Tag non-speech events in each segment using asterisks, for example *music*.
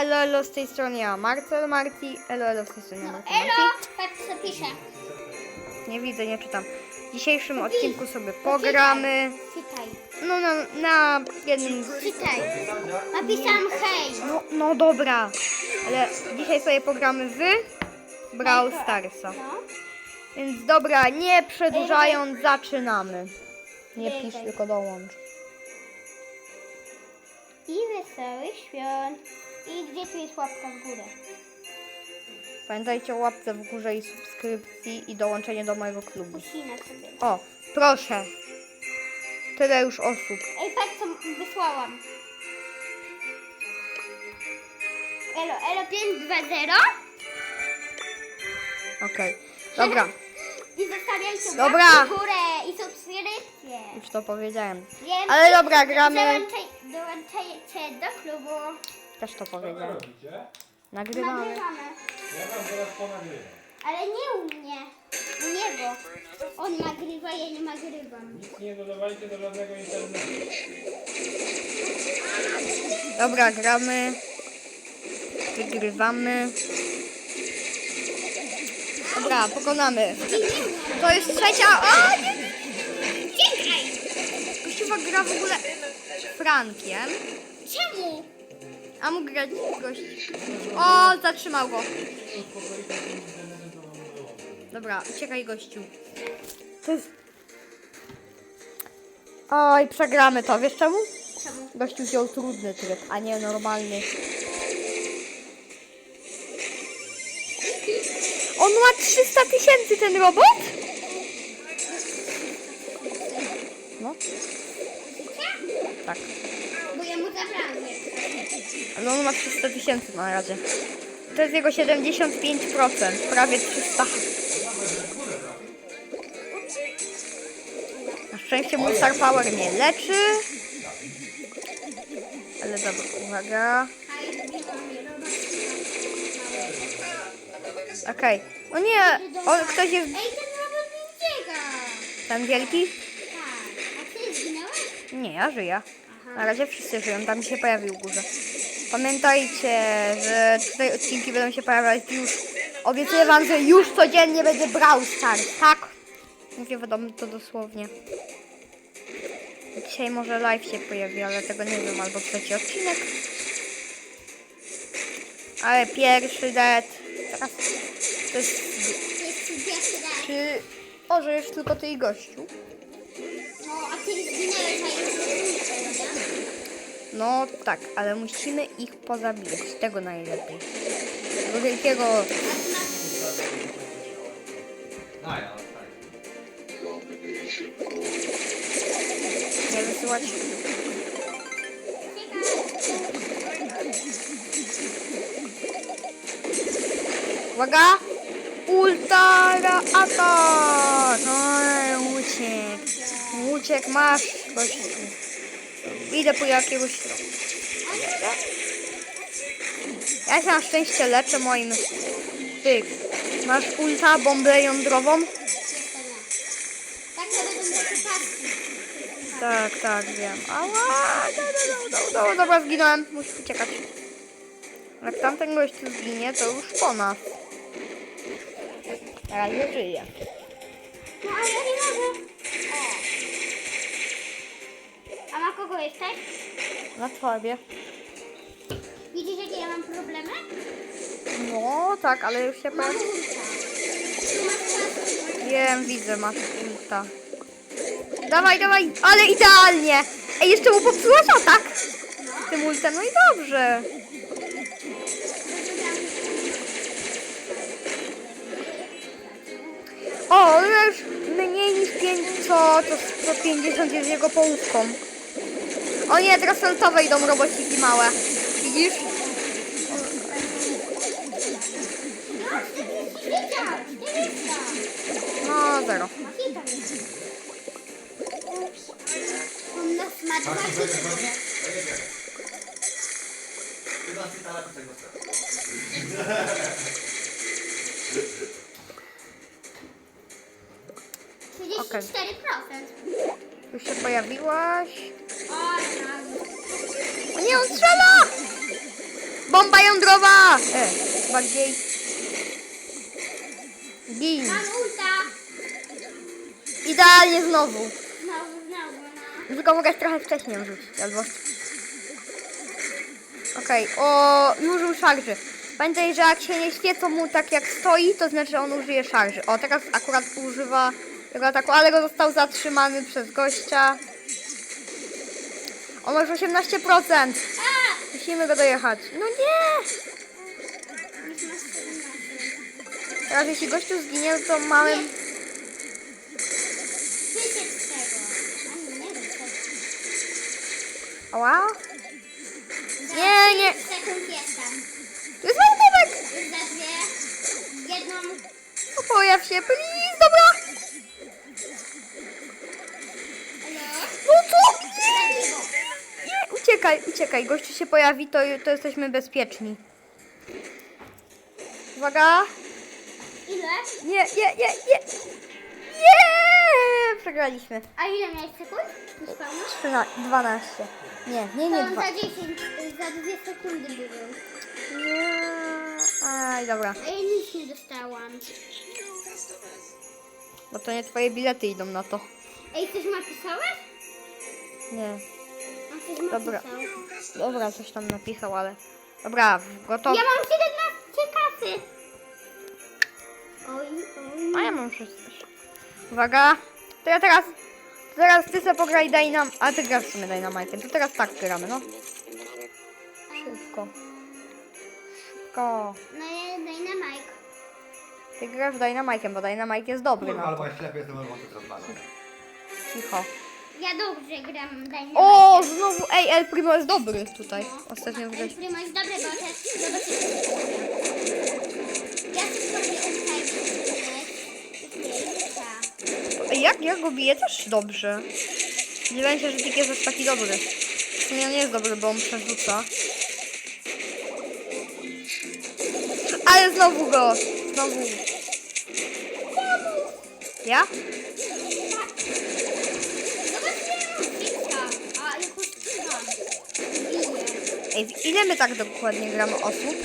Elo, elo, z tej strony ja, Marcel Marti. Elo, elo, z tej strony ja, Marcel Elo, Marti. tak co pisze. Nie widzę, nie czytam. W dzisiejszym odcinku sobie pogramy. Czytaj, No, na, na jednym... czytaj. Napisałam hej. No, no dobra, ale dzisiaj sobie pogramy w Brawl Starsa. No. Więc dobra, nie przedłużając, zaczynamy. Nie pisz, tylko dołącz. I wesołych świąt. I gdzie tu jest łapka w górę? Pamiętajcie o łapce w górze i subskrypcji i dołączenie do mojego klubu. Sobie. O, proszę. Tyle już osób. Ej, patrz co wysłałam. Elo, elo 520 Okej, dobra, *laughs* i zostawiajcie Dobra. łapkę w górę i subskrypcję. już to powiedziałem. Wiem, Ale dobra, gramy. Dołączaj, dołączajcie do klubu. Też to Co powiedziałem. robicie? Nagrywamy. Nagrywamy. Ja wam zaraz ponagrywam. Ale nie u mnie. U niego. On nagrywa, ja nie nagrywam. Nic nie dodawajcie do żadnego internetu. Dobra, gramy. Wygrywamy. Dobra, pokonamy. To jest trzecia. O! nie! Czekaj! Gra w ogóle Frankiem. Czemu? A mógł grać gość. O, zatrzymał go. Dobra, uciekaj gościu. To jest... Oj, przegramy to. Wiesz czemu? Czemu? Gościu wziął trudny tryb, a nie normalny. On ma 300 tysięcy ten robot? No, tak. Ale on ma 300 tysięcy na razie. To jest jego 75%, prawie 300. Na szczęście mój Star Power nie leczy. Ale dobra, uwaga. Okej. O nie, on, ktoś jest Ej, ten robot mi ucieka. ten wielki? Tak. A ty zginąłeś? Nie, ja żyję. Na razie wszyscy żyją, tam się pojawił górze. Pamiętajcie, że tutaj odcinki będą się pojawiać już. Obiecuję wam, że już codziennie będzie Brawl Stars, tak? Mówię wiadomo to dosłownie. Dzisiaj może live się pojawi, ale tego nie wiem, albo trzeci odcinek. Ale pierwszy dead. Teraz to jest... Jest. Czy... O, że już tylko ty i gościu. No, a ty? No tak, ale musimy ich pozabijać. Tego najlepiej. Tego wielkiego. Nie wysyłać. Uwaga! Ultara atak! No, uciek. Uciek, masz. Idę po jakiegoś... Ja się na szczęście leczę moim... Tyk. Masz ulta, bombę jądrową? Tak. Tak, tak, wiem. Ała! No, no, no, dobra, zginąłem. Muszę uciekać. Jak tamten gość tu zginie, to już po nas. Teraz nie żyje. No, ale nie mogę. Kogo jesteś? Na tobie. Widzisz, jakie ja mam problemy? No, tak, ale już się Mam powiem. ulta. Tu masz paski. Wiem, widzę, masz ulta. Dawaj, dawaj, ale idealnie! Ej, jeszcze mu popsułaś atak! Tym ultem, no i dobrze. O, ma już mniej niż 5, co to 150 jest jego połówką. O nie, teraz saltowe idą robociki małe. Widzisz? No, 40 życia. 400. Zero. Okej. 34%. Tu się pojawiłaś. O, nie, on strzela! Bomba jądrowa! E, bardziej... Gin. Mam ulta. Idealnie znowu. Znowu, znowu, no. Tylko mogę trochę wcześniej rzucić, albo... Okej, o, już użył szarży. Pamiętaj, że jak się nie świecą mu tak jak stoi, to znaczy, że on użyje szarży. O, teraz akurat używa tego ataku, ale go został zatrzymany przez gościa. On ma już 18%. A! Musimy go dojechać. No nie! Już masz 17. Teraz jeśli gościu zginie, to mamy... Ała? Nie, nie. 5 sekund jestem. To jest Waldebek! Już za dwie. Jedną. O, pojaw się, please, dobra! No co? Nie, uciekaj, uciekaj. Gościu się pojawi, to, to jesteśmy bezpieczni. Uwaga! Ile? Nie, nie, nie, nie! Nie! Przegraliśmy. A ile miałeś sekund? Pełno? 13, 12. Nie, nie, To nie, on dwa. za 10, y, za 2 sekundy był. Nie. Aj, dobra. A ja nic nie dostałam. Bo to nie twoje bilety idą na to. Ej, coś napisałeś? Nie. Coś Dobra. napisał. Dobra, coś tam napisał, ale... Dobra, gotowy. Ja mam 17 kasy. Oj, oj. A ja mam wszystko. Uwaga. To ja teraz... Teraz ty sobie pograj Dynam... A ty grasz w sumie Dynamite'em. To teraz tak gramy, no. Szybko. Szybko. No ja daj na Mike. Ty grasz Dynamite'em, bo Dynamite jest dobry na Albo to. ja ślepy jestem, albo to rozmawiam. Cicho. Ja dobrze gram daj O, znowu... Ej, El Primo jest dobry tutaj. Ostatnio. Ej, Primo jest dobry, bo też zobaczymy. Ja też sobie ustawię. Ej, jak ja go biję też dobrze. Nie będzie, że Tik jest aż taki dobry. W sumie on nie jest dobry, bo on przerzuca. Ale znowu go! Znowu. Ja? Ej, ile my tak dokładnie gramy osób?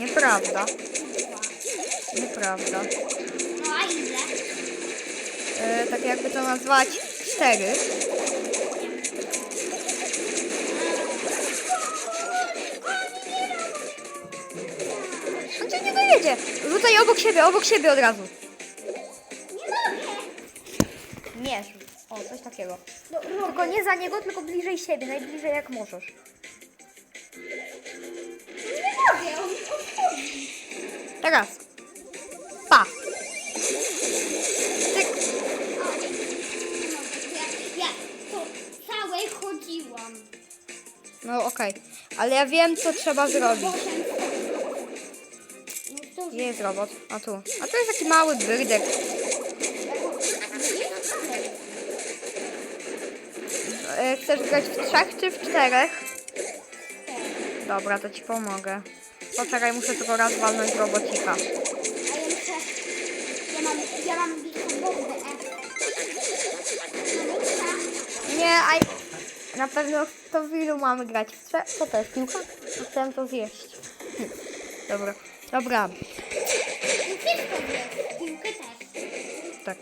Nieprawda. Nieprawda. No a ile? E, tak jakby to nazwać cztery. On cię nie dojedzie. Rzucaj obok siebie, obok siebie od razu. Nie mogę. Nie, o, coś takiego. No, tylko nie za niego, tylko bliżej siebie, najbliżej jak możesz. Nie mogę, on odchodzi. Teraz. Pa. Tyk. O, nie. Nie mogę. Ja, ja to całe chodziłam. No okej, ale ja wiem, co trzeba zrobić. Potem no to Gdzie jest robot? A tu. A to jest taki mały byrdek. E, Chcesz grać w trzech czy w czterech? Dobra, to ci pomogę. Poczekaj, muszę tylko raz walnąć robocika. A ja. Ja mam, ja mam Nie, aj... Na pewno to w ilu mamy grać? W trzech? Co to jest? Piłka? Chciałem to zjeść. *laughs* Dobra. Dobra, i też. tak.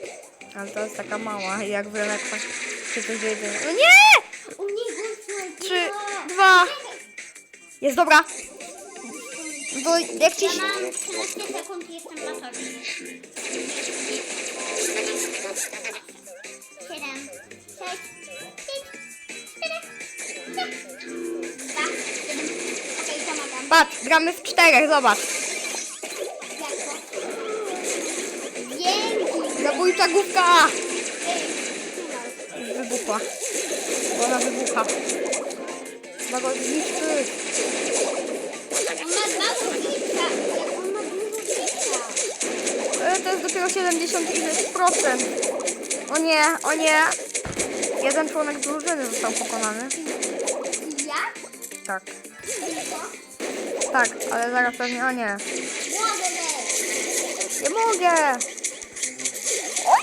Ale to jest taka mała, jak w Renekach się coś dzieje. No nie! Jest dobra. Bo jak ci Ja mam 13 sekund i jestem na tobie. 7, 6, 5, 4, 3, 2, 1. Okej, pomagam. Patrz, gramy w czterech, zobacz. Dzięki. Zabójcza główka! Ej, wybuchła. Ona wybucha. Trzeba go zniszczyć. On ma dwa życia. On ma dużo życia. E, To jest dopiero 70 ileś procent. O nie, o nie. Jeden członek drużyny został pokonany. I ja? Tak. Tylko? Tak, ale zaraz pewnie, o nie. Nie mogę! Oj!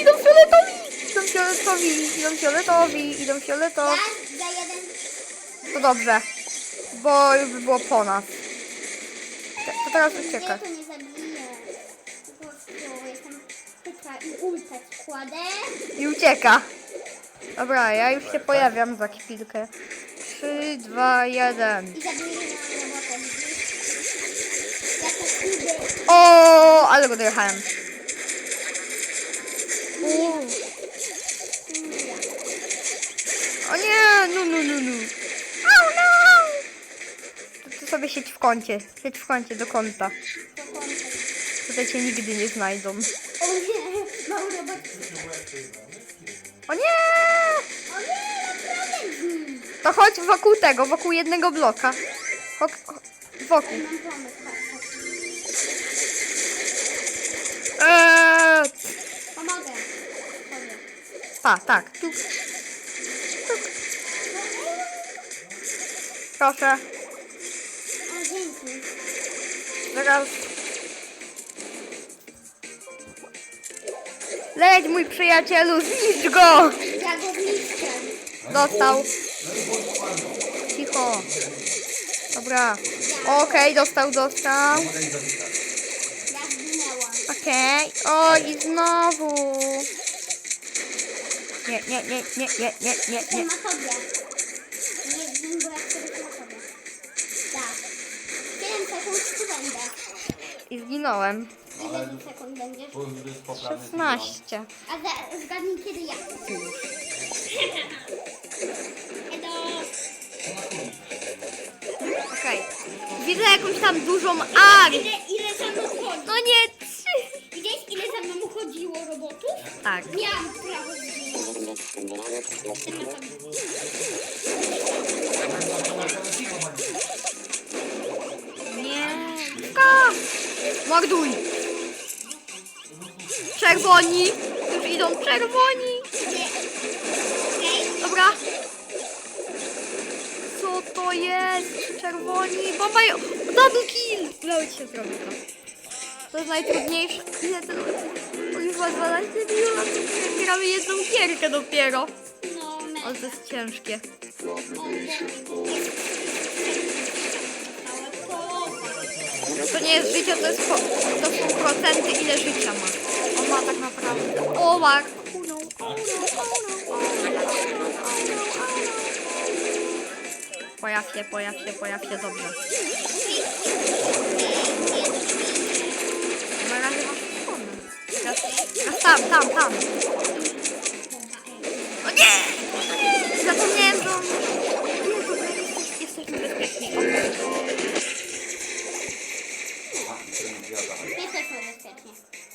Idą fioletowi! Idą fioletowi, idą fioletowi, idą fioletowi. Ja. To dobrze. bo już by było po nas. Te- To teraz Nie, uciekać. to nie zabiję. Po prostu jestem chytra i ultę składę. I ucieka. Dobra, ja już się pojawiam za chwilkę. 3, 2, 1. I zabiję na robotę. Ja to idę. O, ale go dojechałem. Uuu. O nie, no, no, no, no. No. Sobie siedź w kącie. Siedź w kącie do kąta. Do końca. Tutaj cię nigdy nie znajdą. O nie, mały robot. O nie! O nie, naprawdę z nim. To chodź wokół tego, wokół jednego bloka. Wok- Wokół. Mam pomysł. Eee, Pomogę. Chodź. pa, tak. Tu. Proszę. Zaraz. Leć, mój przyjacielu, zniszcz go! Ja go zniszczę. Dostał. Cicho. Dobra. Okej, dostał, dostał. Ja zginęłam. Okej. O, i znowu. Nie, nie, nie, nie, nie, nie, nie. Nie zginąłem. Ile tu sekund poprawny 16. A za, zgadnij kiedy ja. *laughs* Edo. Okej. Widzę jakąś tam dużą ar. Ile, ile za mną chodzi? No nie, trzy. Widziałeś ile za mną chodziło robotów? Tak. Miałam prawo zginąć. Morduj. Czerwoni. Już idą czerwoni. Dobra. Co to jest? Czerwoni. Bomba. Double kill. Udało ci się zrobić to. To jest najtrudniejsze. Ile to to już ma 12 minut. Gramy jedną gierkę dopiero. No. Ale to jest ciężkie. To nie jest życie, to, jest po, to są procenty, ile życia ma. On ma tak naprawdę. O, no. Pojaw się, pojaw się, pojaw się dobrze. Na razie masz. Teraz, teraz tam, tam, tam. O nie! Zapomniałem, że on... Nie, dobra, Jesteśmy bezpieczni. Jesteśmy bezpiecznie.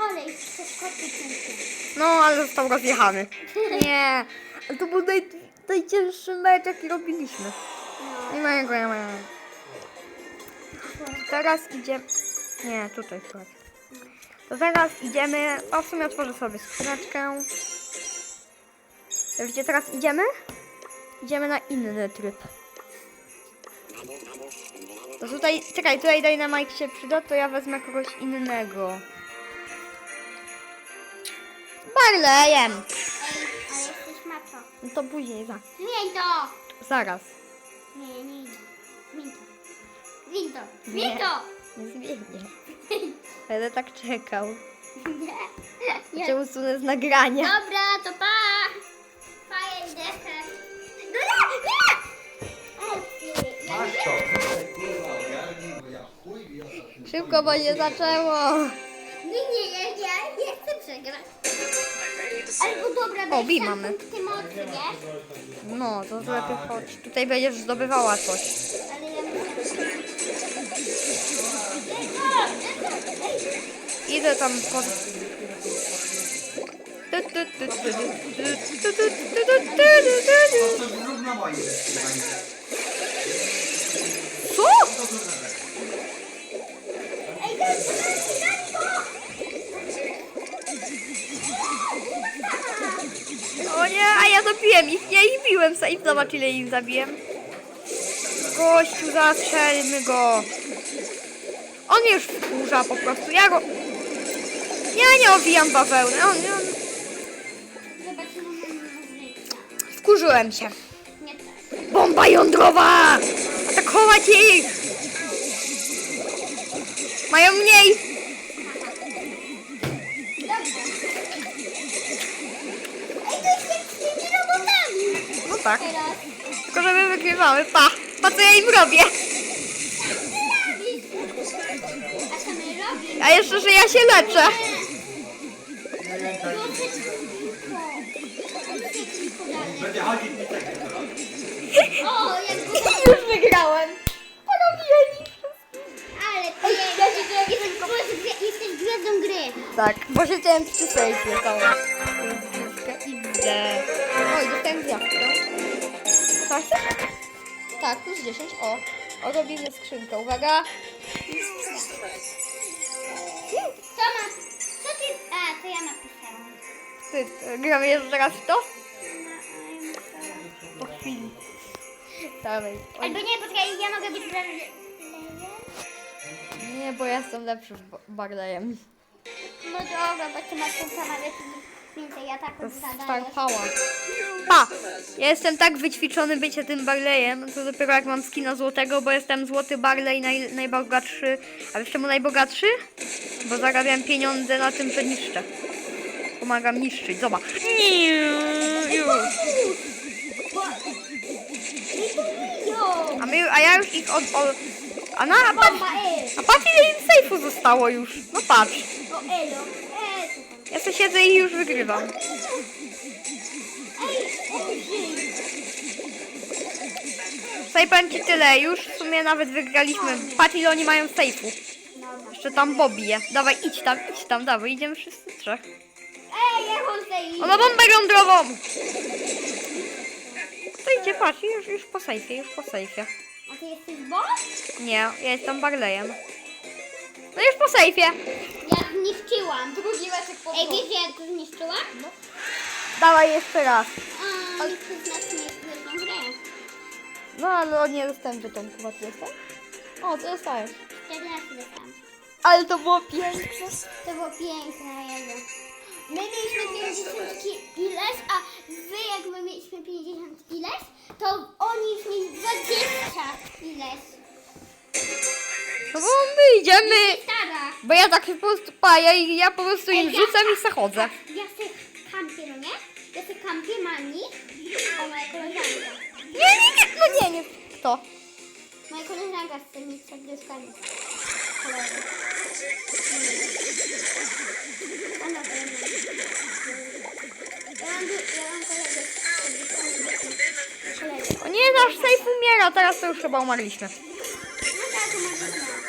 Ale przeskoczy pięknie. No, ale został rozjechany. *laughs* Nie, ale to był naj, najcięższy mecz, jaki robiliśmy. No. Nie ma jego, nie ma jego. Teraz idziemy... Nie, tutaj słuchaj. To teraz idziemy... O, w sumie otworzę sobie skrzyneczkę. Wiecie, teraz idziemy? Idziemy na inny tryb. To tutaj... Czekaj, tutaj Dynamite się przyda, to ja wezmę kogoś innego. Barlejem! Ej, a jesteś macho. No to później, za, Zmień to! zaraz. Nie, nie idę. Zmień to. Zmień to. Nie. Zmień to! Nie zmienię. Będę tak czekał. Nie. Cię usunę z nagrania. Dobra, to pa! Pa, idę. No nie, nie! Ej, ja Masz nie to. Szybko, bo nie zaczęło. Nie, nie, ja, ja nie chcę przegrać. Albo dobra, O, bi weź tam mamy. punkty mocy, wiesz? No, to lepiej chodź. Tutaj będziesz zdobywała coś. Ale ja muszę... Idę tam po... Tu, tu, tu, tu, tu, tu, tu, tu, tu, tu, tu, tu. To zrób na moim. Co? Zabiłem ich. Ja ich biłem. I zobacz ile ich zabiłem. Gościu, zastrzelmy go. On już wkurza po prostu. Ja go... Ja nie owijam bawełny. On, on... Wkurzyłem się. Bomba jądrowa! Robię! A jeszcze, że ja się leczę! Skrzynkę. Uwaga. Co ma? Co ty... A, to ja napisałam. Ty, gramy jeszcze raz w to? Po chwili. Oj, Albo nie, poczekaj, ja mogę być Barleyem? nie, bo ja jestem lepszy w Barleyem. No dobra, bo ty masz tą samą więcej, ja tak zadajesz. Power. Pa! Ja jestem tak wyćwiczony bycie tym Barleyem, to dopiero jak mam skina złotego, bo jestem złoty Barley naj, najbogatszy. A wiesz czemu najbogatszy? Bo zarabiam pieniądze na tym, że niszczę. Pomagam niszczyć, zobacz. A, my, a ja już ich od... od a, na, a, patrz, a patrz ile im sejfu zostało już. No patrz. O, elo! Ja sobie siedzę i już wygrywam. Powiem ci tyle, już w sumie nawet wygraliśmy. Patrz ile oni mają sejfu. Jeszcze tam Bobby je. Dawaj, idź tam, idź tam, dawaj, idziemy wszyscy trzech. Ej, tutaj Ona bombę jądrową! To idzie, patrz, już, już po sejfie, już po sejfie. A ty jesteś bo? Nie, ja jestem Barleyem. No już po sejfie. Ja zniszczyłam. Drugi meczek po Ej, wiesz, jak to zniszczyłam? Dawaj jeszcze raz. A, nikt z nas nie jest gwiazdą grę. No ale nie dostałem żetonku, a ty dostałeś? O, ty dostałeś. 14 dostałam. Ale to było piękne. To było piękne, jego. My mieliśmy 50 ki- ileś, a wy jak my mieliśmy 50 ileś, to oni już mieli 20 ileś. No bo my idziemy. Bo ja tak po prostu, pa, ja, ja po prostu im rzucam i zachodzę. Ja se kampię, no nie? Ja se kampię mani. O, moja koleżanka. Nie, nie, nie, no nie, nie. Kto? Moja koleżanka z tymi serduszkami. Kolorowe. Ona to ja mam. Ja mam, du- ja mam kolegę z serduszkami. Kolegę. O nie, nasz safe umiera, teraz to już chyba umarliśmy. No tak, to ma być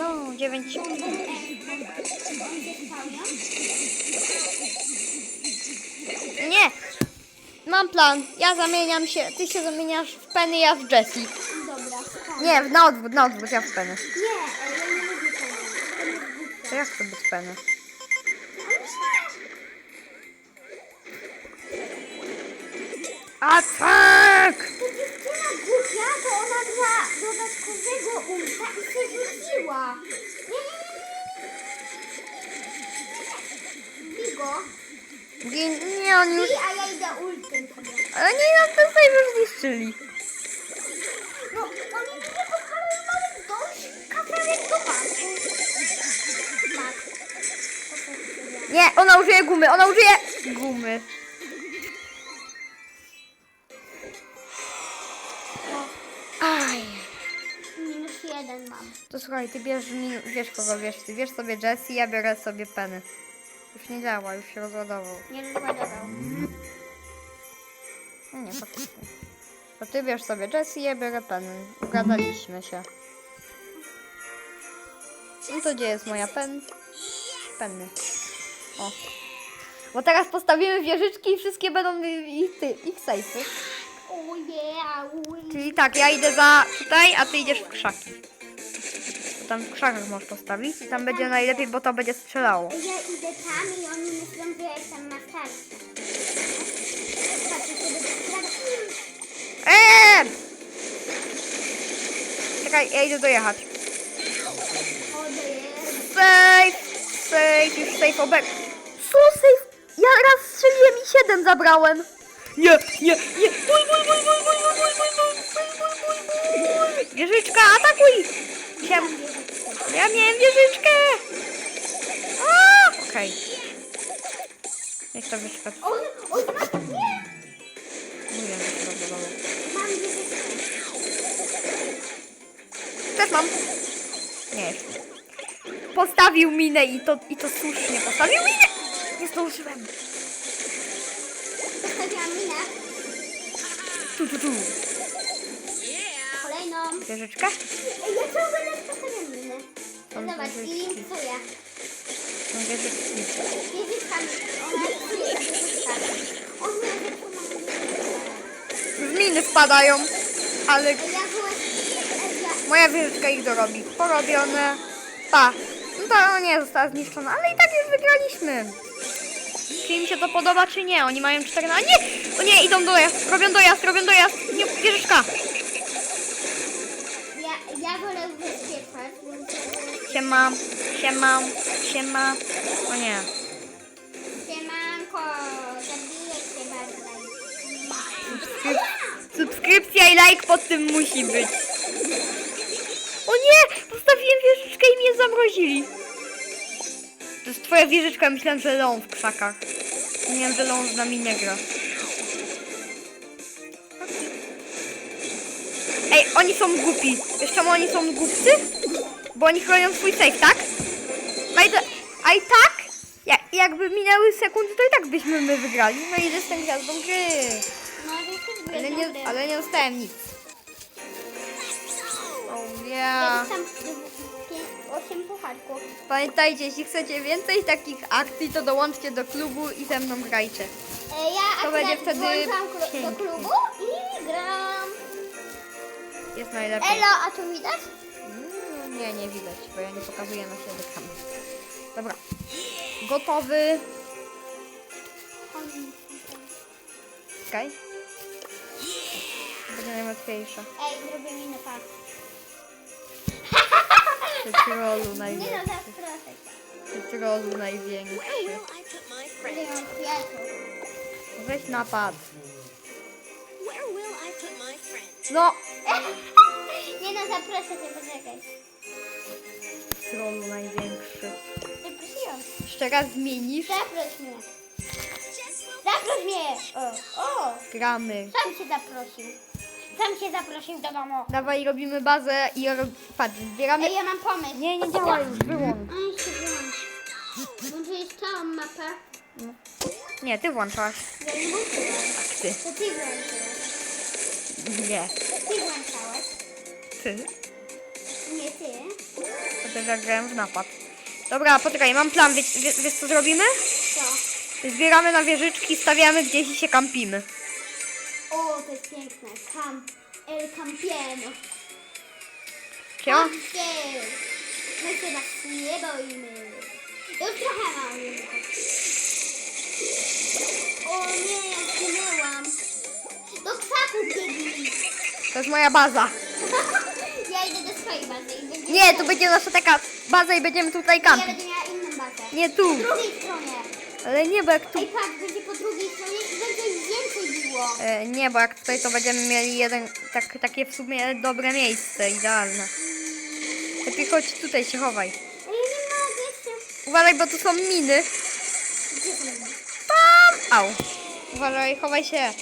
No, dziewięć. Bum, bum, e, bum. Oni się spełnią. Nie. Mam plan. Ja zamieniam się, ty się zamieniasz w Penny, ja w Jessie. Dobra, spoko. Nie, na odwrót, na odwrót, ja w Penny. Nie, ja nie lubię tego. To ja chcę być Penny. Atak! Głupia, to ona dla dodatkowego ulta i się rzuciła. Nie, nie, nie, nie. Bij go. Nie, nie, oni już... Bij, a ja idę ultem. Ale nie, nam ten save już zniszczyli. No, oni mi nie nawet dojść kawałek do banku. Tak. Nie, ona użyje gumy, ona użyje gumy. Słuchaj, ty bierz, wiesz kogo wiesz, ty bierz sobie Jessie, ja biorę sobie Penny. Już nie działa, już się rozładował. Nie rozładował. No nie, faktycznie. To ty bierz sobie Jessie, ja biorę Penny. Ugadaliśmy się. No to gdzie jest moja pen? Penny. O. Bo teraz postawimy wieżyczki i wszystkie będą i ty, ich safe'y. Oh uj. Czyli tak, ja idę za tutaj, a ty idziesz w krzaki. Tam w krzakach możesz postawić i tam będzie najlepiej, bo to będzie strzelało. Ja idę tam i oni myślą, że ja jestem na starcie. Eee! Czekaj, ja idę dojechać. Safe! Safe, już safe obek. Co safe Ja raz strzeliłem i siedem zabrałem. Nie, nie, nie. Bul, bul, bul, bul, bul, bul, bul, bul, bul, bul, bul, bul. Wieżyczka, atakuj! Siem. Ja miałem wieżyczkę! Okej. Niech to wieżyczka. On, on ma... Nie! Mówię, że się bawię. Mam wieżyczkę. Też mam. Nie jeszcze. Postawił minę i to, i to słusznie postawił minę! Nie zdążyłem. Postawiłam minę. Tu, tu, tu. Ej, ja raz postawiam minę. Tam Zobacz, i linkuję. Ona miał zepsuł W miny wpadają. Ale moja wieżyczka ich dorobi. Porobione. Pa. No to nie została zniszczona, ale i tak już wygraliśmy. Czy im się to podoba, czy nie? Oni mają 14. Nie! O nie, idą dojazd. Robią dojazd, robią dojazd. Nie, wieżyczka. Ja, ja wolę ubezpieczać, więc... Siema, siema, siema. O nie. Siemanko, zabiję cię bardzo. Subskryp- subskrypcja i like pod tym musi być. O nie! Postawiłem wieżyczkę i mnie zamrozili. To jest twoja wieżyczka, myślałem, że ląd w krzakach. Nie wiem, że ląd z nami nie gra. Ej, oni są głupi. Wiesz czemu oni są głupcy? Bo oni chronią swój safe, tak? A i, to, a i tak, ja, jakby minęły sekundy, to i tak byśmy my wygrali. No i jestem gwiazdą gry. No, to jest Ale nie, ale nie dostałem nic. Oh Ja yeah. Pamiętajcie, jeśli chcecie więcej takich akcji, to dołączcie do klubu i ze mną grajcie. E, Ja To będzie wtedy do klubu i gram. Jest najlepiej. Elo, a tu widać? Mm, Nie, nie widać, bo ja nie pokazuję na siebie kamery. Dobra. Gotowy. Czekaj. Będzie najłatwiejsze. Ej, zrobię minę pas. Ty trollu Nie no, największy. proszę. Ty trollu największy. Będę. Weź napad. Where will I put my friend? No! Nie no, zaproszę cię, poczekaj. Trollu największy. Zaprosiłam. Jeszcze raz zmienisz. Zaproś mnie. Zaproś mnie! O, o! Gramy. Sam się zaprosił. Sam się zaprosił do domu. Dawaj, robimy bazę i rob... patrz, zbieramy... Ej, ja mam pomysł. Nie, nie działa już, wyłącz. A, jeszcze wyłącz. Włączyłeś całą mapę. Nie, ty włączasz. Ja nie włączyłam. Ty. To ty włączyłeś. Nie. Ty włączałeś. Ty. Nie ty. Też zagrałem w napad. Dobra, poczekaj, mam plan. Wiesz, wiesz, co zrobimy? Co? Zbieramy na wieżyczki, stawiamy gdzieś i się kampimy. O, to jest piękne. Camp. El Campieno. Campier. My się was nie boimy. Już trochę mam. O nie, ja zginęłam. Do krzaków biegnij. To jest moja baza. *laughs* Ja idę do swojej bazy i będzie... Nie, to będzie nasza taka baza i będziemy tutaj Ja kampić. będę miała inną bazę. Nie tu. Po drugiej stronie. Ale nie, bo jak tu... Ej, patrz, będzie po drugiej stronie i będzie więcej biło. E, nie, bo jak tutaj to będziemy mieli jeden, tak, takie w sumie dobre miejsce, idealne. Lepiej chodź tutaj, się chowaj. Ej, ja nie mogę się... Uważaj, bo tu są miny. Gdzie to jest? Tam! Au. Uważaj, chowaj się.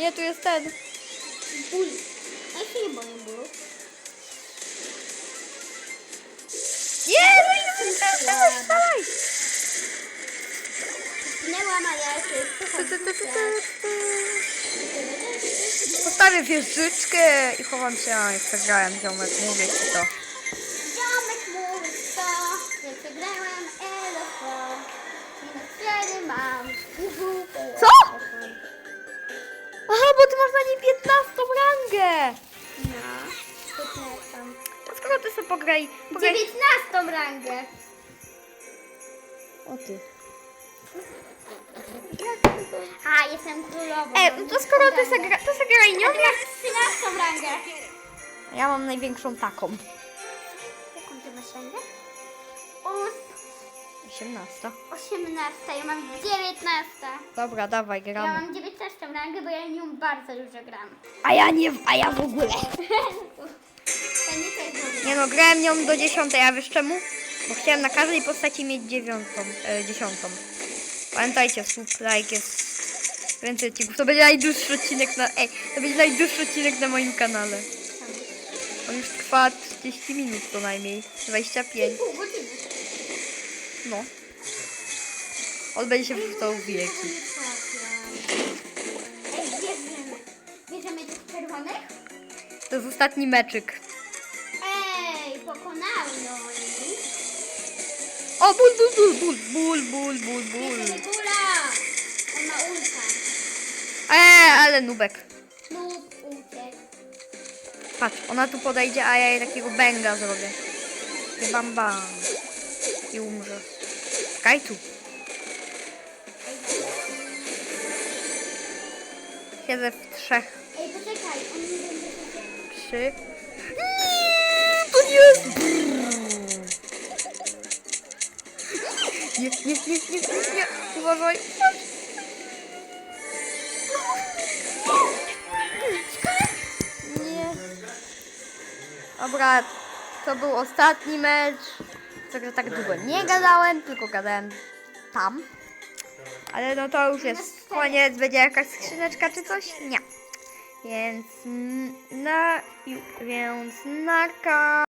Nie, tu jest ten. Ból. Ja się nie boję bólu. Jest! Dawaj, dawaj. Zginęłam, ale ja się. Postawię wieżyczkę i chowam się. A, jak przegrałem, ziomek, mówię ci to. Masz na niej 15 rangę. No. Piętnastą. A skoro ty sobie pograj, pograj... Dziewiętnastą rangę. O ty. A, jestem królową. E, to skoro ty se, gra, to se graj nią, A ty masz trzynastą rangę. ja mam największą taką. 18. 18, ja mam 19. Dobra, dawaj, Ja gramy. mam 19 rangę, bo ja nią bardzo dużo gram. A ja nie, a ja w ogóle. *laughs* To nie ogóle. Nie no, grałem nią do 10, a wiesz czemu? Bo chciałem na każdej postaci mieć dziewiątą, e, dziesiątą. Pamiętajcie, sub, like jest więcej odcinków. To będzie najdłuższy odcinek na, ej, to będzie najdłuższy odcinek na moim kanale. On już trwa 30 minut co najmniej, 25, Pół godziny. No. On będzie się wrzucał w wieki. Bierzemy. Bierzemy tych czerwonych? To jest ostatni meczyk. Ej, pokonały no oni. O, ból, ból, ból, ból, ból, ból, ból, Bierzemy ból. gula. On ma ulta. Eee, ale nubek. Lub uciek. Patrz, ona tu podejdzie, a ja jej takiego bęga zrobię. Bam bam. I umrze. Czekaj tu. Siedzę w trzech, Ej, poczekaj, on nie będzie trzy. Nie, to nie jest. Nie, nie, nie, nie, nie, nie. Uważaj. Nie. Dobra, to był ostatni mecz. Także tak długo nie gadałem, tylko gadałem tam. Ale no to już jest koniec. Będzie jakaś skrzyneczka czy coś? Nie. Więc mm, na, więc narka.